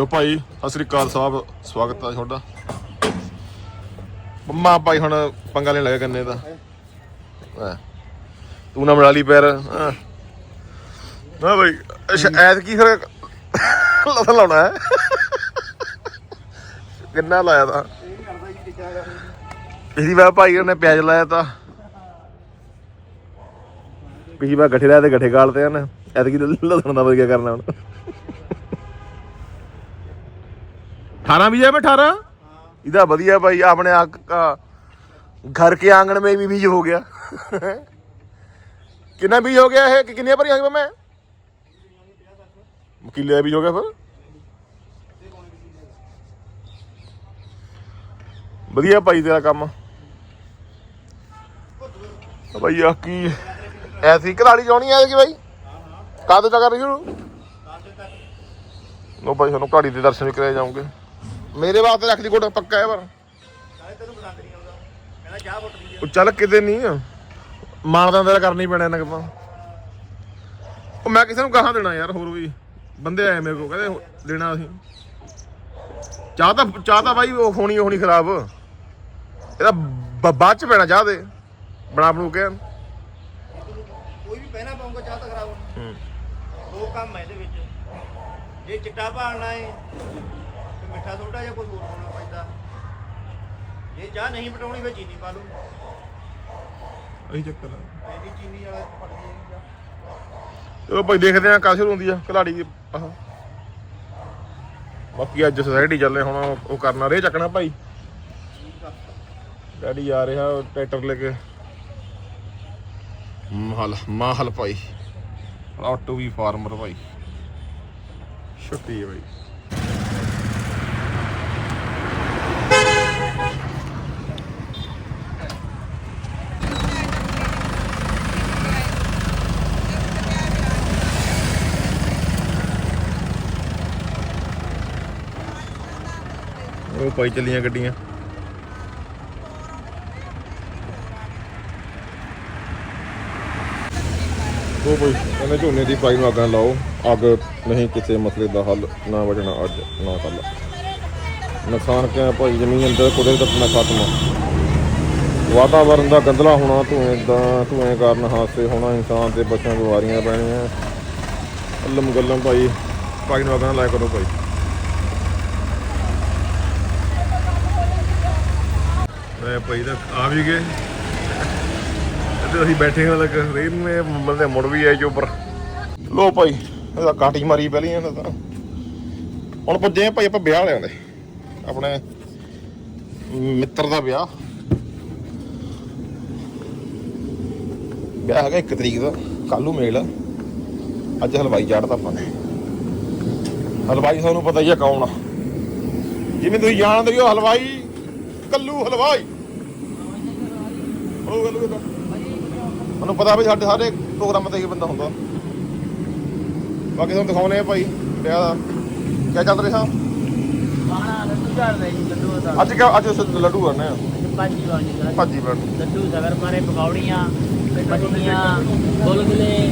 ਲੋ ਭਾਈ ਸਤਿ ਸ੍ਰੀ ਅਕਾਲ ਸਾਹਿਬ ਸਵਾਗਤ ਆ ਤੁਹਾਡਾ ਮੰਮਾ ਭਾਈ ਹੁਣ ਪੰਗਾ ਲੈਣ ਲੱਗਾ ਕੰਨੇ ਦਾ ਹੈਂ। ਤੂੰ ਨਾ ਮੜਾ ਲਈ ਪੈਰ ਹੈਂ। ਨਾ ਭਾਈ ਐਤ ਕੀ ਫਿਰ ਲਸਣ ਲਾਉਣਾ ਹੈ ਕਿੰਨਾ ਲਾਇਆ ਤਾਂ ਪਿਛਲੀ ਵਾਰ ਭਾਈ ਉਹਨੇ ਪਿਆਜ਼ ਲਾਇਆ ਤਾਂ ਪਿਛਲੀ ਵਾਰ ਗੱਠੇ ਲਾਇਆ ਤੇ ਗੱਠੇ ਗਾਲਤੇ ਹਨ ਐਤਕੀ ਲਸਣ ਦਾ ਵਧੀਆ ਕਰਨਾ ਹੁਣ 18 भी है मैं 18 इधर बढ़िया भाई आपने आ, आ, घर के आंगन में भी बीज हो गया कितना बीज हो गया है कि कितने पर यहाँ मैं किले का बीज हो गया फिर ਵਧੀਆ ਭਾਈ ਤੇਰਾ ਕੰਮ ਭਾਈ ਆ ਕੀ ਐਸੀ ਕਲਾੜੀ ਜਾਣੀ ਐ ਕਿ ਭਾਈ ਕਾਹਦੇ ਚਾ ਕਰ ਰਹੀ ਹੋ ਲੋ ਭਾਈ ਸਾਨੂੰ ਘਾੜੀ ਦੇ ਦਰਸ਼ਨ ਵੀ ਕਰਾਏ ਜਾਉਂਗੇ ਮੇਰੇ ਵਾਸਤੇ ਰੱਖ ਦੀ ਕੋਟ ਪੱਕਾ ਹੈ ਪਰ। ਉਹ ਚੱਲ ਕਿਤੇ ਨਹੀਂ ਮਾਨਦਾਂ ਦਾ ਕਰਨੀ ਪੈਣਾ ਇਹਨਾਂ ਕਿਪਾ ਉਹ ਮੈਂ ਕਿਸੇ ਨੂੰ ਕਹਾਂ ਦੇਣਾ ਯਾਰ ਹੋਰ ਵੀ। ਬੰਦੇ ਆਏ ਮੇਰੇ ਕੋਲ ਕਹਿੰਦੇ ਦੇਣਾ ਅਸੀਂ। ਚਾਹ ਤਾਂ ਚਾਹ ਤਾਂ ਬਾਈ ਉਹ ਹੋਣੀ ਹੋਣੀ ਖਰਾਬ। ਇਹਦਾ ਬ- ਬਾਅਦ ਚ ਪੈਣਾ ਚਾਹ ਦੇ। ਬਣਾ ਬਣੂ ਕੇ। ਕੋਈ ਵੀ ਪਹਿਨਾ ਪਾਉਂਗਾ ਚਾਹ ਤਾਂ ਖਰਾਬ ਹੋਣੀ। ਹੂੰ। ਦੋ ਕੰਮ ਹੈ ਇਹਦੇ ਵਿੱਚ। ਜੇ ਚਿੱਟਾ ਭਾਲਣਾ ਹੈ ਤੇ ਮਿੱਠਾ ਸੋਡਾ ਜਾਂ ਕੁਝ ਹੋਰ ਪਾਉਣਾ ਪੈਂਦਾ? ਜੇ ਚਾਹ ਨਹੀਂ ਪਟਾਉਣੀ ਫਿਰ ਚੀਨੀ ਪਾ ਲਓ। ਇਹੀ ਚੱਕਰ ਆ। ਇਹਦੀ ਚੀਨੀ ਵਾਲਾ ਪੜ ਜਾਏਗਾ ਚਲੋ ਭਾਈ ਦੇਖਦੇ ਆ ਕਾਸ਼ਰ ਹੁੰਦੀ ਆ ਕਲਾੜੀ ਦੀ ਆਹ। ਬਾਕੀ ਅੱਜ ਸੋਸਾਇਟੀ ਚੱਲੇ ਹੁਣ ਉਹ ਕਰਨਾ ਰੇ ਚੱਕਣਾ ਭਾਈ। ਡੈਡੀ ਆ। ਰਿਹਾ ਟਰੈਕਟਰ ਲੈ ਕੇ। ਮਾਹਲ ਮਾਹਲ ਭਾਈ। ਆਟੋ ਵੀ ਫਾਰਮਰ ਭਾਈ। ਛੁੱਟੀ ਹੈ ਭਾਈ। ਉਹ ਭਾਈ ਚੱਲੀਆਂ ਗੱਡੀਆਂ। ਉਹ ਭਾਈ ਕਹਿੰਦੇ ਝੋਨੇ ਦੀ ਪਾਈ ਨੂੰ ਅੱਗ ਨਾ ਲਾਓ। ਅੱਗ ਨਹੀਂ ਕਿਸੇ ਮਸਲੇ ਦਾ ਹੱਲ ਨਾ ਵਜਣਾ ਅੱਜ ਨਾ ਕੱਲ ਨੁਕਸਾਨ ਕਿਆ ਭਾਈ, ਜ਼ਮੀਨ ਅੰਦਰ ਕੁਦਰਤ ਆਪਣਾ ਖਤਮ ਵਾਤਾਵਰਨ ਦਾ ਗੰਦਲਾ ਹੋਣਾ, ਧੂਏ ਦਾ, ਧੂਏ ਕਾਰਨ ਹਾਦਸੇ ਹੋਣਾ, ਇਨਸਾਨ ਤੇ ਬੱਚਿਆਂ ਬਿਮਾਰੀਆਂ ਪੈਣੀਆਂ। ਅੱਲਮ ਗੱਲਮ ਭਾਈ, ਪਾਈ ਨੂੰ ਅੱਗ ਨਾ ਲਾਇਆ ਕਰੋ ਭਾਈ ਮੈਂ ਭਾਈ ਦਾ, ਆ ਵੀ ਗਏ। ਤੇ ਅਸੀਂ ਬੈਠੇ ਹਾਂ, ਲੱਗ ਰੇਨ ਮੇ ਬੰਦੇ ਮੁੜ ਵੀ ਆਏ ਜੋ ਉੱਪਰ। ਲੋ ਭਾਈ, ਇਹਦਾ ਕਾਟੀ ਮਾਰੀ ਪਹਿਲੀ ਇਹਨਾਂ ਤਾਂ ਹੁਣ ਪੁੱਜੇ ਭਾਈ, ਆਪਾਂ ਵਿਆਹ ਵਾਲਿਆਂ ਆਪਣੇ ਮਿੱਤਰ ਦਾ ਵਿਆਹ। ਵਿਆਹ ਹੈਗਾ 1 ਤਰੀਕ ਦਾ ਕੱਲ ਨੂੰ ਮੇਲ। ਆ ਅੱਜ ਹਲਵਾਈ ਚਾੜਦਾ ਆਪਾਂ ਨੇ। ਹਲਵਾਈ ਤੁਹਾਨੂੰ ਪਤਾ ਹੀ ਆ ਕੌਣ ਆ। ਜਿਵੇਂ ਤੁਸੀਂ ਜਾਣਦੇ ਹੋ, ਹਲਵਾਈ, ਕੱਲੂ ਹਲਵਾਈ। ਉਹ ਗੱਲ ਕਿਦਾਂ ਮੈਨੂੰ ਪਤਾ ਵੀ ਸਾਡੇ ਸਾਰੇ ਪ੍ਰੋਗਰਾਮਾਂ ਤੇ ਇਹ ਬੰਦਾ ਹੁੰਦਾ। ਬਾਕੀ ਤੁਹਾਨੂੰ ਦਿਖਾਉਨੇ ਆ ਭਾਈ ਵਿਆਹ ਦਾ। ਕੀ ਚੱਲ ਰਿਹਾ? ਖਾਣਾ ਲੱਡੂ ਝਾੜ ਰਹੇ ਜੀ ਲੱਡੂ ਦਾ। ਅੱਜ ਕਿਆ ਅੱਜ ਅਸੀਂ ਲੱਡੂ ਕਰਨੇ ਆ। ਭਾਜੀ ਵਾਲੀ ਕਰਾ ਭਾਜੀ ਬਣ ਲੱਡੂ ਸਗਰ ਮਾਰੇ ਪਕੌੜੀਆਂ ਮੱਠੀਆਂ ਗੁਲਗੁਲੇ।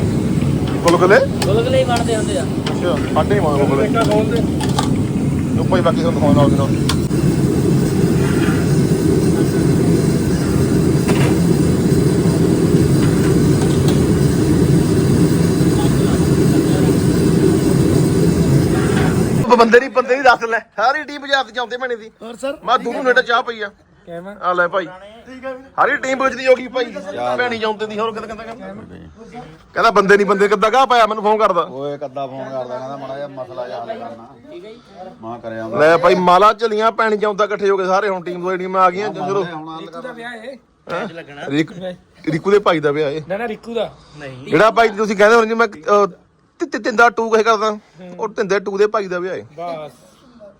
ਗੁਲਗੁਲੇ? ਗੁਲਗੁਲੇ ਹੀ ਬਣਦੇ ਹੁੰਦੇ ਆ। ਅੱਛਾ ਸਾਡੇ ਹੀ ਮਾਂ ਗੁਲਗੁਲੇ। ਭਾਈ ਬਾਕੀ ਤੁਹਾਨੂੰ ਦਿਖਾਉਣਾ ਉਹਦੇ ਨਾਲ। ਬੰਦੇ ਨਹੀਂ ਬੰਦੇ ਨਹੀਂ ਦੱਸ ਲੈ। ਸਾਰੀ ਟੀਮ ਬਾਜ਼ਾਰ ਤੇ ਜਾਂਦੇ ਮੈਨੇ ਦੀ। ਹੋਰ ਸਰ ਮੈਂ ਦੂਰੂ ਨੇੜੇ ਚਾਹ ਪਈ ਆ। ਕਿਵੇਂ ਆ ਲੈ ਭਾਈ। ਸਾਰੀ ਟੀਮ ਪੁੱਛਦੀ ਹੋਗੀ ਭਾਈ। ਭੈਣੀ ਜਾਉਂਦੇ ਦੀ ਹੋਰ ਕਹਿੰਦਾ ਕਹਿੰਦਾ ਕਹਿੰਦਾ ਬੰਦੇ ਨਹੀਂ ਬੰਦੇ ਕਿੱਦਾਂ ਗਾ ਪਾਇਆ ਮੈਨੂੰ ਫੋਨ ਕਰਦਾ। ਓਏ ਕੱਦਾ ਫੋਨ ਕਰਦਾ? ਕਹਿੰਦਾ ਮਾੜਾ ਜਿਹਾ ਮਸਲਾ ਜਿਹਾ ਹੱਲ ਕਰਨਾ। ਠੀਕ ਹੈ ਜੀ ਮਾਂ ਕਰਿਆ ਲੈ ਭਾਈ ਮਾਲਾ ਚਲੀਆਂ ਭੈਣੀ ਜਾਉਂਦਾ ਇਕੱਠੇ ਹੋ ਗਏ ਸਾਰੇ ਹੁਣ ਟੀਮ ਦੋ ਟੀਮਾਂ ਆ ਗਈਆਂ ਚਲੋ। ਵਿਆਹ ਹੈਂ? ਰਿਕ ਰਿਕੂ ਦੇ ਭਾਈ ਦਾ ਵਿਆਹ ਏ ਨਾ ਨਾ ਰਿਕੂ ਦਾ। ਨਹੀਂ। ਜਿਹੜਾ ਭਾਈ ਤੁਸੀਂ ਕਹਿੰਦੇ ਹੋ ਜੀ ਮੈਂ ਤੀ- ਤੀ- ਤਿੰਦਾ ਟੂ ਕਹੇ ਕਰਦਾ ਉਹ ਤਿੰਦੇ ਟੂ ਦੇ ਭਾਈ ਦਾ ਵਿਆਹ ਬਸ।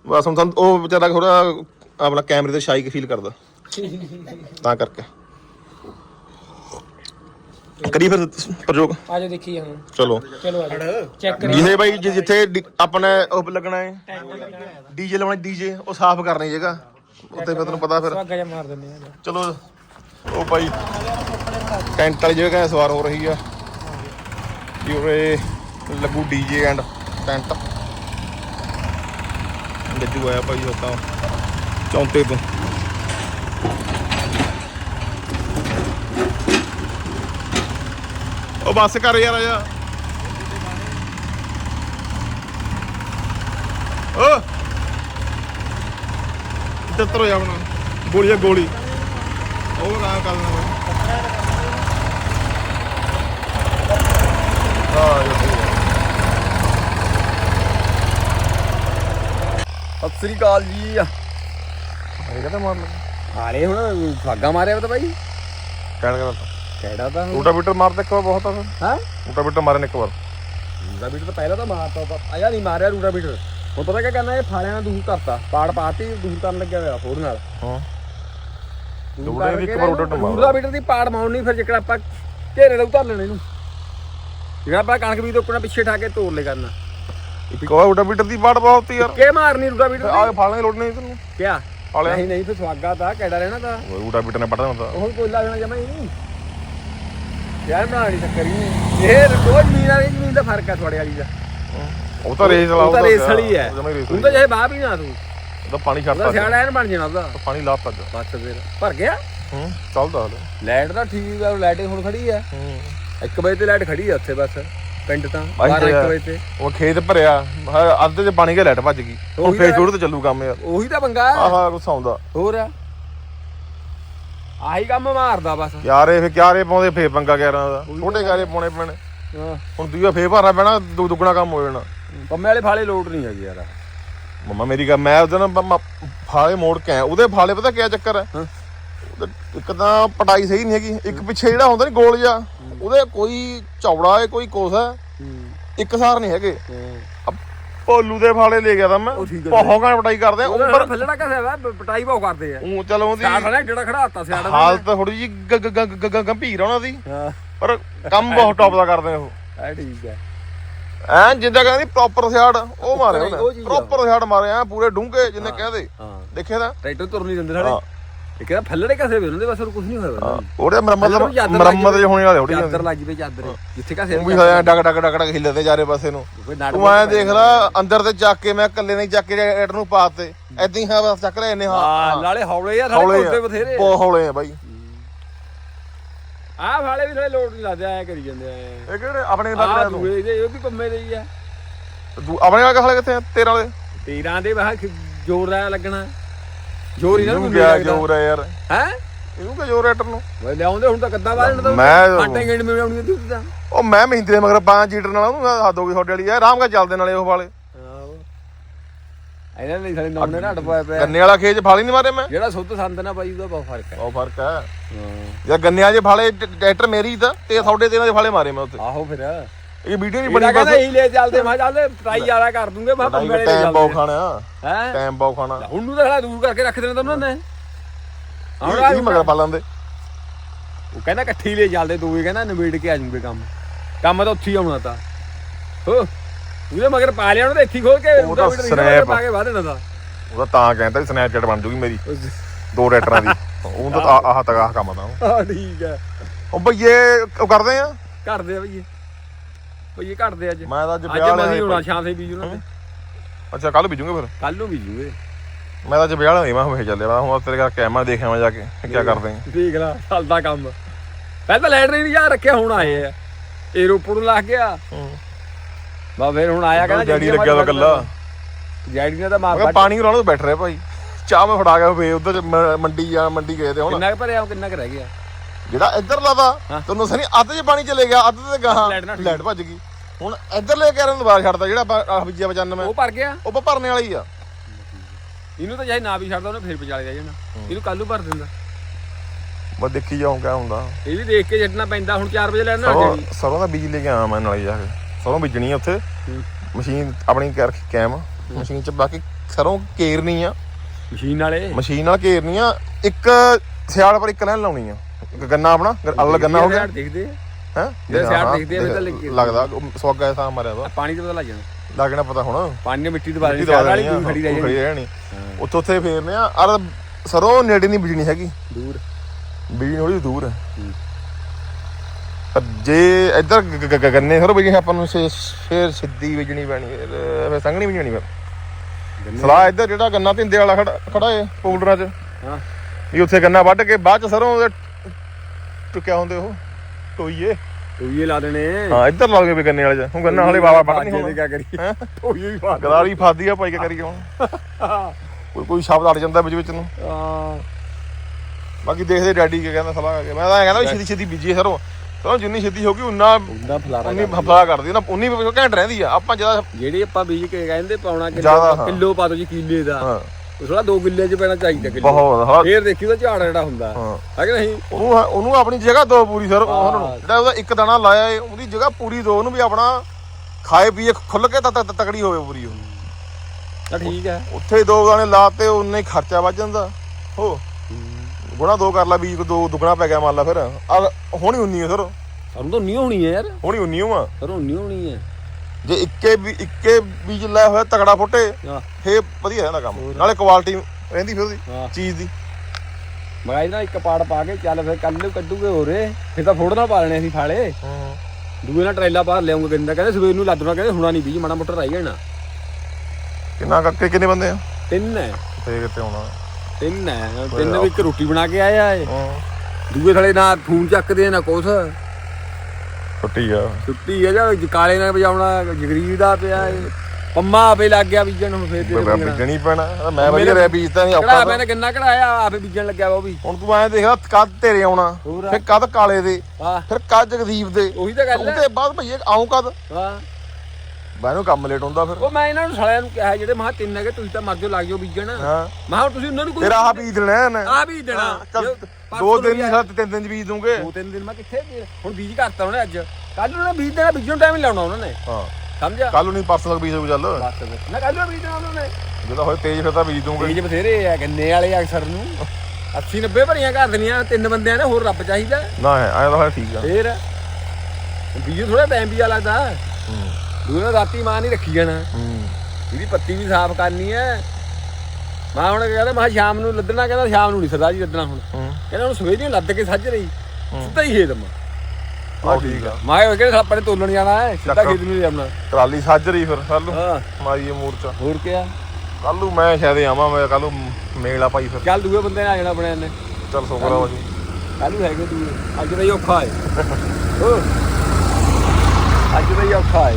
ਬਸ ਹੁਣ ਤੁਹਾਨੂੰ ਉਹ ਵਿਚਾਰਾ ਥੋੜਾ ਆਪਣਾ ਕੈਮਰੇ ਤੇ ਸ਼ਾਈ ਫੀਲ ਕਰਦਾ। ਤਾਂ ਕਰਕੇ। ਕਰੀ ਫਿਰ ਪ੍ਰਯੋਗ। ਆਜੋ ਦੇਖੀਏ ਹੁਣ। ਚਲੋ। ਚਲੋ ਆਜੋ ਚੈੱਕ ਜਿਥੇ ਬਾਈ ਜਿ- ਜਿੱਥੇ ਆਪਣੇ ਉਹ ਲੱਗਣਾ ਹੈ ਡੀਜੇ ਲਾਉਣਾ ਡੀਜੇ ਉਹ ਸਾਫ਼ ਕਰਨੀ ਜਗ੍ਹਾ। ਉੱਤੇ ਫਿਰ ਤੁਹਾਨੂੰ ਪਤਾ ਫਿਰ। ਧਾਗਾ ਜਿਹਾ ਮਾਰ ਦਿੰਦੇ ਆ। ਚਲੋ। ਉਹ ਭਾਈ ਟੈਂਟ ਵਾਲੀ ਜਗ੍ਹਾ ਸਵਾਰ ਹੋ ਰਹੀ ਆ। ਜੀ ਉਰੇ ਲੱਗੂ ਡੀਜੇ ਐਂਡ ਟੈਂਟ। ਲੱਜੂ ਆਇਆ ਭਾਈ ਉਹ ਚੌਂਤੇ ਤੋਂ। ਉਹ ਬੱਸ ਕਰ ਯਾਰ ਆ ਜਾ। ਓ! ਦਿੱਤਰ ਜਾ ਆਪਣਾ। ਗੋਲੀ ਆ, ਗੋਲੀ। ਉਹ ਨਾ ਕਰ ਲੈਣਾ ਹਾਂ ਜੀ ਸਤਿ ਸ੍ਰੀ ਅਕਾਲ ਜੀ। ਇਹ ਕਹਿੰਦਾ ਮਾਰ ਲੱਗਾ ਹਾਲੇ ਹੁਣ ਫਾਗਾ ਮਾਰਿਆ ਵਾ ਤਾਂ ਬਾਈ। ਕਹਿਣ ਕਿਹੜਾ ਤਾਂ? ਰੂਟਾ ਬੀਟਰ ਮਾਰ ਦੇ ਇੱਕ ਵਾਰ ਬਹੁਤ ਆ ਫਿਰ। ਹਾਂ? ਮਾਰਨ ਇੱਕ ਵਾਰ। ਰੂਟਾ ਬੀਟਰ ਤਾਂ ਪਹਿਲਾਂ ਤਾਂ ਮਾਰਤਾ ਤਾ ਆਇਆ ਨਹੀਂ ਮਾਰਿਆ ਰੂਟਾ ਬੀਟਰ। ਹੁਣ ਪਤਾ ਕੀ ਕਰਨਾ ਇਹ ਫਾਲਿਆਂ ਨਾਲ ਦੂਰ ਕਰਤਾ। ਪਾੜ ਪਾਤੀ ਦੂਰ ਕਰਨ ਲੱਗਿਆ ਹੋਇਆ ਹੋਰ ਨਾਲ। ਹਾਂ। ਦੂਰ ਰੂਟਾ ਦੀ ਇੱਕ ਵਾਰ ਰੂਟਾ ਮਾਰ। ਰੂਟਾ ਬੀਟਰ ਦੀ ਪਾੜ ਮਾਉਣੀ ਫਿਰ ਜਿਹੜਾ ਆਪਾਂ ਘੇਰੇ ਦਾ ਉਤਾਰ ਲੈਣਾ ਇਹਨੂੰ। ਜਿਹੜਾ ਆਪਾਂ ਕਣਕ ਵੀ ਤੋਂ ਕੋਣਾ ਪਿੱਛੇ ਠਾ ਕੇ ਤੋੜ ਲੈ ਕਰਨਾ। ਇੱਕ ਵਾਰ ਰੂਟਾ ਬੀਟਰ ਦੀ ਬਾੜ ਬਹੁਤ ਯਾਰ। ਕੇ ਮਾਰਨੀ ਰੂਟਾ ਬੀਟਰ ਆ ਫਾਲਣੇ ਲੋੜ ਨਹੀਂ ਤੈਨੂੰ। ਕਿਆ? ਫਾਲਿਆ ਨਹੀਂ ਨਹੀਂ ਫਿਰ ਸਵਾਗਾ ਤਾਂ ਕਿਹੜਾ ਰਹਿਣਾ ਤਾਂ। ਰੂਟਾ ਬੀਟਰ ਨੇ ਪੜਨਾ ਹੁੰਦਾ। ਉਹ ਕੋਈ ਲੱਗਣਾ ਜਮਾ ਹੀ ਨਹੀਂ। ਯਾਰ ਬਣਾ ਨਹੀਂ ਚੱਕਰ ਹੀ ਇਹ ਰੋਜ਼ ਜ਼ਮੀਨ ਵਾਲੀ ਜ਼ਮੀਨ ਦਾ ਫ਼ਰਕ ਹੈ ਤੁਹਾਡੇ ਵਾਲੀ ਦਾ। ਉਹ ਤਾਂ ਰੇਸ ਲਾ ਉਹ ਤਾਂ ਰੇਸ ਵਾਲੀ ਹੈ। ਰੇਸ ਤੂੰ ਤਾਂ ਜੇ ਬਾਹ ਵੀ ਨਾ ਤੂੰ। ਉਹਦਾ ਪਾਣੀ ਛੱਡਤਾ ਸਿਆੜਾ ਐਨ ਬਣ ਜਾਣਾ ਉਹਦਾ। ਪਾਣੀ ਲਾਤਾ ਅੱਜ। ਬਸ ਫਿਰ ਭਰ ਗਿਆ? ਹੂੰ ਚੱਲਦਾ ਹਲੇ। ਲਾਈਟ ਤਾਂ ਠੀਕ ਆ ਲਾਈਟ ਹੁਣ ਖੜੀ ਆ। ਹੂੰ। 1 ਵਜੇ ਤੇ ਲਾਈਟ ਖੜੀ ਆ ਉੱਥੇ ਬਸ। ਪਿੰਡ ਤਾਂ ਆਹੀ 12 ਤਾਂ 1 ਯਾਰ। ਵਜੇ ਤੇ। ਉਹ ਖੇਤ ਭਰਿਆ ਅੱਧੇ ਚ ਪਾਣੀ ਗਿਆ ਲੈਟ ਭੱਜ ਗਈ। ਉਹੀ ਫੇਰ ਤਾਂ- ਛੋੜ ਤੇ ਚੱਲੂ ਕੰਮ ਯਾਰ। ਉਹੀ ਤਾਂ ਪੰਗਾ। ਆਹਾ ਕੁਛ ਆਉਂਦਾ। ਹੋਰ? ਆ ਆਹੀ ਕੰਮ ਮਾਰਦਾ ਬਸ। ਯਾਰ ਇਹ ਫੇ ਕਿਆਰੇ ਪਾਉਂਦੇ ਫੇ ਪੰਗਾ 11 ਦਾ। ਛੋਟੇ ਕਿਆਰੇ ਪਾਉਣੇ ਪੈਣੇ। ਹੁਣ ਦੂਜਾ ਫੇ ਭਰਨਾ ਪੈਣਾ ਦੁੱਗਣਾ ਕੰਮ ਹੋ ਜਾਣਾ। ਪੰਮੇ ਵਾਲੇ ਫਾਲੇ ਲੋਡ ਨਹੀਂ ਹੈਗੇ ਯਾਰ। ਮੰਮਾ ਮੇਰੀ ਗੱਲ ਮੈਂ ਉਹਦੇ ਫਾਲੇ ਮੋੜ ਕੇ ਆਇਆ। ਉਹਦੇ ਫਾਲੇ ਪਤਾ ਕਿਆ ਚੱਕਰ ਹੈ? ਇੱਕ ਤਾਂ ਪਟਾਈ ਸਹੀ ਨਹੀਂ ਹੈਗੀ। ਇੱਕ ਪਿੱਛੇ ਜਿਹੜਾ ਹੁੰਦਾ ਨਹੀਂ ਗੋਲ ਜਿਹਾ। ਉਹਦੇ ਕੋਈ ਚੌੜਾ ਹੈ ਕੋਈ ਕੋਸ ਹੈ। ਇੱਕ ਸਾਰ ਨਹੀਂ ਹੈਗੇ। ਭੋਲੂ ਦੇ ਫਾਲੇ ਲੈ ਗਿਆ ਤਾਂ ਮੈਂ। ਬਹੁਤ ਘਾਣ ਪਟਾਈ ਕਰਦੇ ਆ। ਉੱਪਰ ਫੱਲੜਾ ਕਸਿਆ ਵਾ? ਪਟਾਈ ਬਹੁ ਕਰਦੇ ਆ। ਉਹ ਚਲੋ ਉਹਦੀ ਸਾਡ ਜਿਹੜਾ ਖੜਾਤਾ ਸਿਆੜਾ ਹਾਲਤ ਥੋੜੀ ਜੀ ਗੰਭੀਰ ਆ ਉਹਨਾਂ ਦੀ। ਪਰ ਕੰਮ ਬਹੁਤ ਟੌਪ ਦਾ ਕਰਦੇ ਆ ਉਹ। ਇਹ ਠੀਕ ਹੈ ਐ ਜਿੱਦਾਂ ਕਹਿੰਦੀ ਪ੍ਰੋਪਰ ਸਿਆੜ ਉਹ ਮਾਰੇ ਉਹ ਉਹਨੇ। ਪ੍ਰੋਪਰ ਸਿਆੜ ਮਾਰੇ ਆ ਪੂਰੇ ਡੂੰਘੇ ਜਿੰਨੇ ਕਹਦੇ ਦੇਖਿਆ ਤਾਂ? ਟਰੈਕਟਰ ਤੁਰ ਨਹੀਂ ਦਿੰਦੇ ਹਾਂ। ਇਹ ਕਹਿੰਦਾ ਫੱਲੜੇ ਕਸੇ ਵੇ ਉਹਨਾਂ ਦੇ ਬਸ ਹੋਰ ਕੁਝ ਨਹੀਂ ਹੋਇਆ ਨੂੰ। ਉਹਦੇ ਮਰਮਤ ਮਰਮਤ ਜੇ ਹੋਣੇ ਵਾਲੇ ਥੋੜੀ ਚਾਦਰ ਲੱਗੀ ਪਈ ਚਾਦਰ ਜਿੱਥੇ ਕਸੇ ਉਹ ਵੀ ਹੋਇਆ ਡਗ ਡਗ ਡਗ ਡਗ ਹਿੱਲਦੇ ਚਾਰੇ ਪਾਸੇ ਨੂੰ। ਕੋਈ ਤੂੰ ਐ ਦੇਖ ਲੈ ਅੰਦਰ ਤੇ ਚੱਕ ਕੇ ਮੈਂ ਇਕੱਲੇ ਨਹੀਂ ਚੱਕ ਕੇ ਐਡ ਨੂੰ ਪਾਤੇ ਐਦਾਂ ਹੀ। ਹਾਂ ਬਸ ਚੱਕ ਲੈ ਇੰਨੇ ਹਾਂ। ਹਾਂ ਨਾਲੇ ਹੌਲੇ ਆ ਹੌਲੇ ਆ। ਬਥੇਰੇ ਬਹੁਤ ਹੌਲੇ ਆ ਬਾਈ। ਆਹ ਵਾਲੇ ਵੀ ਥੋੜੇ ਲੋਡ ਨਹੀਂ ਲਾਦੇ ਆਇਆ ਕਰੀ ਜਾਂਦੇ ਆ ਇਹ ਕਿਹੜੇ ਆਪਣੇ ਤੂੰ ਦੂਏ ਦੇ ਉਹ ਵੀ ਪੰਮੇ ਦੇ ਹੀ ਆ। ਆਪਣੇ ਵਾਲੇ ਕਿੱਥੇ ਆ? ਤੇਰਾਂ ਵਾਲੇ? ਤੀਰਾਂ ਦੇ ਬਾਹਰ ਜੋਰ ਆ ਲੱਗਣਾ। ਜੋਰ ਹੀ ਨਾ ਇਹਨੂੰ ਕਿਆ ਜੋਰ ਹੈ ਯਾਰ? ਹੈ? ਇਹਨੂੰ ਕਿਆ ਜੋਰ ਰੈਟਰ ਨੂੰ? ਵੇ ਲਿਆਉਂਦੇ ਹੁਣ ਤਾਂ ਕੱਦਾ ਬਾਹਰ ਤਾਂ ਮੈਂ- ਆਟੇ ਗੇਂਡ ਮੇ ਆਉਣੀ ਤੂੰ ਤਾਂ। ਉਹ ਮੈਂ ਮਹਿੰਦੇ ਦੇ ਮਗਰ ਪਾਂ ਜੀਟਰ ਨਾਲ ਉਹਨੂੰ ਹੱਦ ਹੋ ਗਈ ਤੁਹਾਡੇ ਵਾਲੀ। ਐ ਆਰਾਮ ਨਾਲ ਚੱਲਦੇ ਨਾਲੇ ਉਹ ਵਾਲੇ। ਇਹਨਾਂ ਨੇ ਸਾਰੇ ਨੌਨੇ ਨੱਟ ਪਾਇਆ ਪਿਆ ਗੰਨੇ ਵਾਲਾ ਖੇਜ ਫਾਲੀ ਨਹੀਂ ਮਾਰੇ ਮੈਂ। ਜਿਹੜਾ ਸੁੱਧ ਸੰਦ ਨਾ ਬਾਈ ਉਹਦਾ ਬਹੁਤ ਫ਼ਰਕ ਹੈ। ਉਹ ਫ਼ਰਕ ਹੈ। ਹਾਂ। ਯਾਰ ਗੰਨਿਆਂ 'ਚ ਫਾਲੇ ਟਰੈਕਟਰ ਮੇਰੀ ਤਾਂ ਤੇ ਤੁਹਾਡੇ ਤੇਰਾਂ ਦੇ ਫਾਲੇ ਮਾਰੇ ਮੈਂ ਉੱਥੇ। ਆਹੋ ਫਿਰ। ਇਹ ਵੀਡੀਓ ਨਹੀਂ ਬਣੀ ਕਹਿੰਦਾ ਬਸ ਇਹੀ ਲੈ ਚੱਲਦੇ ਮੈਂ ਕਿਹਾ ਚੱਲ ਟਰਾਈ ਵਾਲਾ ਕਰ ਦੂੰਗੇ ਮੈਂ ਵਾਲੇ ਲੈ ਟਾਈਮ ਚੱਲਦੇ ਖਾਣਾ। ਹੈ? ਟਾਈਮ ਬਹੁਤ ਖਾਣਾ। ਹੁਣ ਨੂੰ ਤਾਂ ਸਾਲਾ ਦੂਰ ਕਰਕੇ ਰੱਖ ਦੇਣਾ ਤਾਂ ਉਹਨਾਂ ਨੇ। ਇਹ ਇਹ ਮਗਰ ਪਾ ਲੈਂਦੇ। ਉਹ ਕਹਿੰਦਾ ਇਕੱਠੀ ਲੈ ਚੱਲਦੇ ਦੋਵੇਂ ਕਹਿੰਦਾ ਨਿਬੇੜ ਕੇ ਆ ਜੂਗੇ ਕੰਮ। ਕੰਮ ਤਾਂ ਉੱਥੇ ਹੀ ਆਉਣਾ ਤਾਂ। ਹੋ ਉਹਦੇ ਮਗਰ ਪਾ ਲਿਆ ਉਹਨੇ ਇੱਥੇ ਖੋਲ ਕੇ ਉਹ ਉਹਦਾ snap। ਪਾ ਕੇ ਵਾਹ ਦੇਣਾ ਤਾਂ। ਉਹਦਾ ਤਾਂ ਕਹਿੰਦਾ ਵੀ ਸਨੈਪਚੈਟ ਬਣ ਜੂਗੀ ਮੇਰੀ। ਦੋ ਟਰੈਕਟਰਾਂ ਦੀ। ਉਹ ਤਾਂ ਆਹ- ਆਹ ਆਹ ਕੰਮ ਦਾ ਉਹ। ਹਾਂ ਠੀਕ ਹੈ ਉਹ ਬਈਏ ਉਹ ਕਰਦੇ ਆ? ਘੜਦੇ ਆ ਭਈਏ ਭਈਏ ਘੜਦੇ ਅੱਜ? ਮੈਂ ਤਾਂ ਅੱਜ ਅੱਜ ਵਿਆਹ ਮਸੀਂ ਵਾਲੇ ਹੋਣਾ ਸ਼ਾਮ ਸੇ ਬੀਜ ਦੇ ਅੱਛਾ ਕੱਲ ਬੀਜੂਗੇ ਫਿਰ? ਕੱਲ ਨੂੰ ਬੀਜੂਗੇ। ਮੈਂ ਤਾਂ ਅੱਜ ਵਿਆਹ ਵਾਲੇ ਮੈਂ ਹੋਏ ਚੱਲੇ ਮੈਂ ਹੁਣ ਤੇਰੇ ਕਰਕੇ ਆਇਆ ਮੈਂ ਦੇਖਿਆ ਮੈਂ ਜਾ ਕੇ ਕੀ ਕਰਦੇ ਆ? ਦੇਖ ਲੈ ਚੱਲਦਾ ਕੰਮ। ਪਹਿਲਾਂ ਤਾਂ ਲੈਟਰ ਨਹੀਂ ਜਾ ਰੱਖਿਆ ਹੁਣ ਆਏ ਆ। ਇਹ ਰੋਪੜ ਨੂੰ ਲੱਗ ਗਿਆ। ਬਾ ਫਿਰ ਹੁਣ ਆਇਆ ਕਹਿੰਦਾ ਡੈਡੀ ਲੱਗਿਆ ਵਾ ਇਕੱਲਾ। ਜੈਡੀ ਨੇ ਤਾਂ ਮਾਰ ਮੈਂ ਪਾਣੀ ਉਰਾਉਣ ਤੋਂ ਬੈਠ ਰਿਹਾ ਭਾਈ। ਚਾਹ ਮੈਂ ਫੜਾ ਗਿਆ ਵੇ ਉਧਰ ਮੰਡੀ ਜਾ ਮੰਡੀ ਗਏ ਤੇ ਹੁਣ। ਕਿੰਨਾ ਕੁ ਭਰਿਆ ਕਿੰਨਾ ਕੁ ਰਹਿ ਗਿਆ? ਜਿਹੜਾ ਇੱਧਰ ਲਾਦਾ ਤੈਨੂੰ ਸਨੀ ਅੱਧ 'ਚ ਪਾਣੀ ਚਲੇ ਗਿਆ ਅੱਧ ਤੇ ਗਾਹਾਂ ਨਾਲ ਲਾਈਟ ਭੱਜ ਗਈ। ਹੁਣ ਇੱਧਰ ਲੈ ਕੇ ਰਨ ਦੁਬਾਰਾ ਛੱਡਦਾ ਜਿਹੜਾ ਆਪਾਂ ਆਹ ਬੀਜਿਆ 95 ਉਹ ਭਰ ਗਿਆ। ਉਹ ਭਰਨੇ ਵਾਲੀ ਆ। ਇਹਨੂੰ ਤਾਂ ਚਾਹੇ ਨਾ ਵੀ ਛੱਡਦਾ ਉਹਨੇ ਫਿਰ ਵਿਚਾਲੇ ਰਹਿ ਜਾਣਾ। ਇਹਨੂੰ ਕੱਲ ਨੂੰ ਭਰ ਦਿੰਦਾ। ਮੈਂ ਦੇਖੀ ਜਾਉਂ ਕਿਆ ਹੁੰਦਾ। ਇਹ ਵੀ ਦੇਖ ਕੇ ਛੱਡਣਾ ਪੈਂਦਾ ਹੁਣ 4 ਵਜੇ ਲੈਣਾ ਸਰੋਂ ਸਰੋਂ ਦਾ ਬੀਜ ਲੈ ਕੇ ਆਇਆ ਮੈਂ ਨਾਲੇ ਜਾ ਕੇ। ਸਰੋਂ ਬੀਜਣੀ ਆ ਉੱਥੇ। ਮਸ਼ੀਨ ਆਪਣੀ ਕਰ ਕੈਮ। ਮਸ਼ੀਨ 'ਚ ਬਾਕੀ ਸਰੋਂ ਕੇਰਨੀ ਆ। ਮਸ਼ੀਨ ਵਾਲੇ ਮਸ਼ੀਨ ਨਾਲ ਘੇਰਨੀ ਆ। ਇੱਕ ਸਿਆਲ ਪਰ ਇੱਕ ਲਾਈਨ ਲਾਉਣੀ ਆ। ਗੰਨਾ ਆਪਣਾ ਅਲੱਗ ਗੰਨਾ ਹੋ ਗਿਆ। ਦੇਖਦੇ ਆ। ਹੈ? ਜੇ ਸਿਆੜ ਦਿਖਦੇ ਆ, ਤਾਂ ਲੱਗੀ- ਲੱਗਦਾ ਸਵਾਗਾ ਸਾਹ ਮਾਰਿਆ ਵਾ। ਪਾਣੀ ਤੇ ਪਤਾ ਲੱਗ ਜਾਣਾ ਲੱਗਣਾ ਪਤਾ ਹੁਣ। ਪਾਣੀ ਨੇ ਮਿੱਟੀ ਦਬਾ ਦੇਣੀ ਦਵਾ ਵਾਲੀ ਦੂਰ ਖੜੀ ਰਹਿ ਜਾਣੀ। ਰਹਿਣੀ। ਉੱਥੇ ਉੱਥੇ ਫੇਰਨੇ ਆ। ਅਰ ਸਰੋਂ ਨੇੜੇ ਨਹੀਂ ਬੀਜਣੀ ਹੈਗੀ। ਦੂਰ। ਬੀਜਣੀ ਥੋੜੀ ਦੂਰ ਹੈ। ਪਰ ਜੇ ਇੱਧਰ ਗ- ਗ- ਗ- ਗੰਨੇ ਸਰੋਂ ਬੀਜਣੀ ਆਪਾਂ ਨੂੰ ਸੇ- ਫੇਰ ਸਿੱਧੀ ਬੀਜਣੀ ਪੈਣੀ ਫਿਰ ਫਿਰ ਸੰਘਣੀ ਬੀਜਣੀ ਫਿਰ। ਸਲਾਹ ਇੱਧਰ ਜਿਹੜਾ ਗੰਨਾ ਤਿੰਦੇ ਵਾਲਾ ਖੜਾ ਖੜਾ ਏ ਪੋਲਡਰਾਂ 'ਚ। ਹਾਂ। ਵੀ ਉੱਥੇ ਗੰਨਾ ਵੱਢ ਕੇ ਬਾਅਦ 'ਚ ਸਰੋਂ ਦੇ ਟੁਕਿਆ ਹੁੰਦੇ ਉਹ? ਟੋਈਏ। ਟੋਈਏ ਲਾ ਦੇਣੇ। ਹਾਂ ਇੱਧਰ ਲੱਗ ਗਏ ਵੀ ਗੰਨੇ ਵਾਲੇ 'ਚ ਹੁਣ ਗੰਨਾ ਹਲੇ ਵਾਵਾ ਵੱਢ ਨਹੀਂ ਬਾਜੇ ਹੋਣਾ। ਕੀ ਕਰੀਏ? ਹੈਂ? ਟੋਈਏ ਵੀ ਪਾ ਗਦਾਰੀ ਫਾਦੀ ਆ ਭਾਈ ਕੀ ਕਰੀਏ ਹੁਣ? ਕੋਈ ਕੋਈ ਸ਼ਬਦ ਅੜ ਜਾਂਦਾ ਵਿੱਚ ਵਿੱਚ ਨੂੰ। ਹਾਂ। ਬਾਕੀ ਦੇਖਦੇ ਡੈਡੀ ਕੀ ਕਹਿੰਦਾ ਸਲਾਹ ਕਰਕੇ। ਮੈਂ ਤਾਂ ਕਹਿੰਦਾ ਵੀ ਛੇਤੀ ਛੇਤੀ ਬੀਜੀਏ ਸਰੋਂ। ਸਰੋਂ ਜਿੰਨੀ ਛੇਤੀ ਹੋਗੀ ਉਨਾ ਉਹਦਾ ਫਲਾਰਾ ਉਨੀ ਫਫਲਾ ਕਰਦੀ ਨਾ ਉਨੀ ਘੈਂਟ ਰਹਿੰਦੀ ਆ। ਆਪਾਂ ਜ਼ਿਆਦਾ ਜਿਹੜੀ ਆਪਾਂ ਬੀਜ ਕੇ ਕਹਿੰਦੇ ਪਾਉਣਾ ਕਿਲੋ। ਕਿਲੋ ਪਾ ਦੋ ਜੀ ਕਿੱਲੇ ਦਾ। ਹਾਂ। ਥੋੜਾ 2 ਕਿੱਲੇ ਚ ਪੈਣਾ ਚਾਹੀਦਾ ਕਿਲੋ ਬਹੁਤ ਹਾਂ ਫੇਰ ਦੇਖੀ ਉਹਦਾ ਝਾੜ ਜਿਹੜਾ ਹੁੰਦਾ। ਹਾਂ। ਹੈ ਕਿ ਨਹੀਂ? ਉਹਨੂੰ ਉਹਨੂੰ ਆਪਣੀ ਜਗ੍ਹਾ ਦੋ ਪੂਰੀ ਸਰ ਉਹਨਾਂ ਨੂੰ ਹਾਂ। ਜਿਹੜਾ ਉਹਦਾ ਇੱਕ ਦਾਣਾ ਲਾਇਆ ਏ ਉਹਦੀ ਜਗ੍ਹਾ ਪੂਰੀ ਦੋ ਉਹਨੂੰ ਵੀ ਆਪਣਾ ਖਾਏ ਪੀਏ ਖੁੱਲ ਕੇ ਤੱਕ ਤਕੜੀ ਹੋਵੇ ਪੂਰੀ ਉਹ। ਤਾਂ ਠੀਕ ਹੈ। ਉੱਥੇ ਦੋ ਦਾਣੇ ਲਾਤੇ ਹੀ ਖਰਚਾ ਵੱਜ ਜਾਂਦਾ। ਹੋ। ਗੁਣਾ ਦੋ ਕਰ ਲਾ ਬੀਜ ਕੋ ਦੋ ਦੁਗਣਾ ਪੈ ਗਿਆ ਮੰਨ ਲਾ ਫਿਰ। ਆ ਹੋਣੀ ਉਨੀ ਹੈ ਸਰ। ਸਾਨੂੰ ਤਾਂ ਨਹੀਂ ਹੋਣੀ ਹੈ ਯਾਰ। ਹੋਣੀ ਉਨੀ ਓ ਆ। ਪਰ ਹੋਣੀ ਹੋਣੀ ਹੈ। ਜੇ ਇੱਕੇ ਵੀ ਇੱਕੇ ਬੀਜ ਲਾਇਆ ਹੋਇਆ ਤਕੜਾ ਫੁੱਟੇ ਹਾਂ। ਫੇਰ ਵਧੀਆ ਰਹਿੰਦਾ ਕੰਮ। ਨਾਲੇ ਕੁਆਲਿਟੀ ਰਹਿੰਦੀ ਫਿਰ ਉਹਦੀ ਹਾਂ। ਚੀਜ਼ ਦੀ। ਮੈਂ ਇਹਦਾ ਇੱਕ ਪਾੜ ਪਾ ਕੇ ਚੱਲ ਫਿਰ ਕੱਲ ਨੂੰ ਕੱਢੂਗੇ ਹੋਰੇ ਫਿਰ ਤਾਂ ਫੋੜ ਨਾਲ ਪਾ ਲੈਣੇ ਅਸੀਂ ਫਾਲੇ। ਦੂਏ ਨਾਲ ਟਰੇਲਾ ਬਾਹਰ ਲਿਆਉਂਗੇ ਕਹਿੰਦਾ ਕਹਿੰਦੇ ਸਵੇਰ ਨੂੰ ਲੱਦਣਾ ਕਹਿੰਦੇ ਹੁਣਾ ਨਹੀਂ ਬੀਜ ਮਾੜਾ ਮੋਟਾ ਰਹਿ ਜਾਣਾ। ਕਿੰਨਾ ਕਰਕੇ ਕਿੰਨੇ ਬੰਦੇ ਆ? ਤਿੰਨ ਹੈ ਫੇਰ ਕਿੱਥੇ ਹੋਣਾ ਤਿੰਨ ਹੈ ਤਿੰਨ ਵੀ ਇੱਕ ਰੋਟੀ ਬਣਾ ਕੇ ਆਇਆ ਏ। ਹਾਂ। ਦੂਏ ਥਲੇ ਨਾ ਫੋਨ ਚੱਕਦੇ ਨਾ ਕੁਛ। ਛੁੱਟੀ ਆ। ਛੁੱਟੀ ਹੈ ਜਾਂ ਕਾਲੇ ਨਾਲ ਵਜਾਉਣਾ ਜਗਰੀਰ ਦਾ ਪਿਆ ਏ ਪੰਮਾ ਆਪੇ ਲੱਗ ਗਿਆ ਬੀਜਣ ਹੁਣ ਫੇਰ ਮੈਂ ਬੀਜਣੀ ਪੈਣਾ ਮੈਂ ਵਧੀਆ ਰਹਿ ਬੀਜਦਾ ਨਹੀਂ ਔਖਾ ਮੈਨੇ ਗੰਨਾ ਕਢਾਇਆ ਆਪੇ ਬੀਜਣ ਲੱਗਿਆ ਉਹ ਵੀ। ਹੁਣ ਤੂੰ ਐਂ ਦੇਖਦਾ ਕਦ ਤੇਰੇ ਆਉਣਾ। ਫਿਰ ਕਦ ਕਾਲੇ ਦੇ ਫਿਰ ਕਦ ਜਗਦੀਪ ਦੇ। ਉਹੀ ਤਾਂ ਗੱਲ ਹੈ ਉਹਦੇ ਬਾਅਦ ਭਈਏ ਆਉਂ ਕਦ। ਹਾਂ ਮੈਨੂੰ ਕੰਮ ਲੇਟ ਹੁੰਦਾ ਫਿਰ। ਉਹ ਮੈਂ ਇਹਨਾਂ ਨੂੰ ਸਾਲਿਆਂ ਨੂੰ ਕਿਹਾ ਜਿਹੜੇ ਮਹਾ ਤਿੰਨ ਹੈਗੇ ਤੁਸੀਂ ਤਾਂ ਮਰ ਜਾਓ ਲੱਗ ਜਾਓ ਬੀਜਣ। ਹਾਂ। ਮੈਂ ਹੁਣ ਤੁਸੀਂ ਉਹਨਾਂ ਨੂੰ ਕੋਈ ਤੇਰਾ ਆ ਬੀਜ ਇਹਨੇ। ਆ ਵੀ ਦੇਣਾ। ਦੋ ਦਿਨ ਨੂੰ ਨਹੀਂ ਸਾਥ ਤਿੰਨ ਦਿਨ ਚ ਬੀਜ ਦੂੰਗੇ ਦੋ ਤਿੰਨ ਦਿਨ ਮੈਂ ਕਿੱਥੇ ਬੀਜ- ਹੁਣ ਬੀਜ ਕਰਤਾ ਉਹਨੇ ਅੱਜ। ਕੱਲ ਉਹਨੇ ਬੀਜ ਦੇਣਾ ਬੀਜਣ ਟਾਈਮ ਹੀ ਲਾਉਣਾ ਉਹਨਾਂ ਨੇ। ਹਾਂ। ਸਮਝਿਆ? ਕੱਲ ਨੂੰ ਨਹੀਂ ਪਰਸੋਂ ਤੱਕ ਬੀਜ ਦੂ ਚੱਲ। ਬਸ ਨਾ ਕੱਲ ਨੂੰ ਬੀਜ ਦੇਣਾ ਉਹਨਾਂ ਨੇ। ਜਦੋਂ ਹੋਏ ਤੇਜ਼ ਫਿਰ ਤਾਂ ਬੀਜ ਦੂੰਗੇ ਬੀਜ ਬਥੇਰੇ ਆ ਗੰਨੇ ਵਾਲੇ ਅਕਸਰ ਨੂੰ। 80 90 ਭਰੀਆਂ ਕਰ ਦੇਣੀਆਂ ਤਿੰਨ ਬੰਦਿਆਂ ਨੇ ਹੋਰ ਰੱਬ ਚਾਹੀਦਾ। ਨਾ ਹੈ ਐਂ ਤਾਂ ਫਿਰ ਠੀਕ ਆ। ਫੇਰ? ਬੀਜ ਥੋੜਾ ਟਾਈਮ ਵੀ ਆ ਲੱਗਦਾ। ਹੂੰ। ਦੂਨੇ ਰਾਤੀ ਮਾਂ ਨਹੀਂ ਰੱਖੀ ਜਾਣਾ। ਹੂੰ। ਇਹਦੀ ਪੱਤੀ ਵੀ ਸਾਫ਼ ਕਰਨੀ ਐ ਮੈਂ ਹੁਣ ਕਹਿੰਦਾ ਮੈਂ ਸ਼ਾਮ ਨੂੰ ਲੱਦਣਾ ਕਹਿੰਦਾ ਸ਼ਾਮ ਨੂੰ ਨਹੀਂ ਸਰਦਾਰ ਜੀ ਲੱਦਣਾ ਹੁਣ। ਹੂੰ। ਕਹਿੰਦਾ ਹੁਣ ਸਵੇਰੇ ਨੂੰ ਲੱਦ ਕੇ ਸੱਜ ਰਹੀ। ਸਿੱਧਾ ਹੀ ਖੇਤ ਮਾ। ਆਹ ਠੀਕ ਆ। ਮੈਂ ਕਿਹੜੇ ਆਪਣੇ ਤੋਲਣ ਜਾਣਾ ਹੈ? ਸਿੱਧਾ। ਖੇਤ ਨੂੰ ਜਾਣਾ। ਟਰਾਲੀ ਸੱਜ ਰਹੀ ਫਿਰ ਕੱਲ ਨੂੰ। ਹਾਂ। ਮਾਰੀਏ ਮੋਰਚਾ। ਹੋਰ ਕਿਆ? ਕੱਲ ਨੂੰ ਮੈਂ ਸ਼ਾਇਦ ਆਵਾਂ ਮੈਂ ਕੱਲ ਨੂੰ ਮੇਲਾ ਪਾਈ ਫਿਰ। ਚੱਲ ਦੂਏ ਬੰਦੇ ਨੇ ਆ ਜਾਣਾ ਆਪਣੇ ਨੇ ਚੱਲ ਸੋਕਰਾ ਵਾ ਜੀ। ਕੱਲ ਨੂੰ ਹੈਗੇ ਦੂਏ। ਅੱਜ ਦਾ ਹੀ ਔਖਾ ਹੈ। ਹੋ ਅੱਜ ਦਾ ਹੀ ਔਖਾ ਹੈ।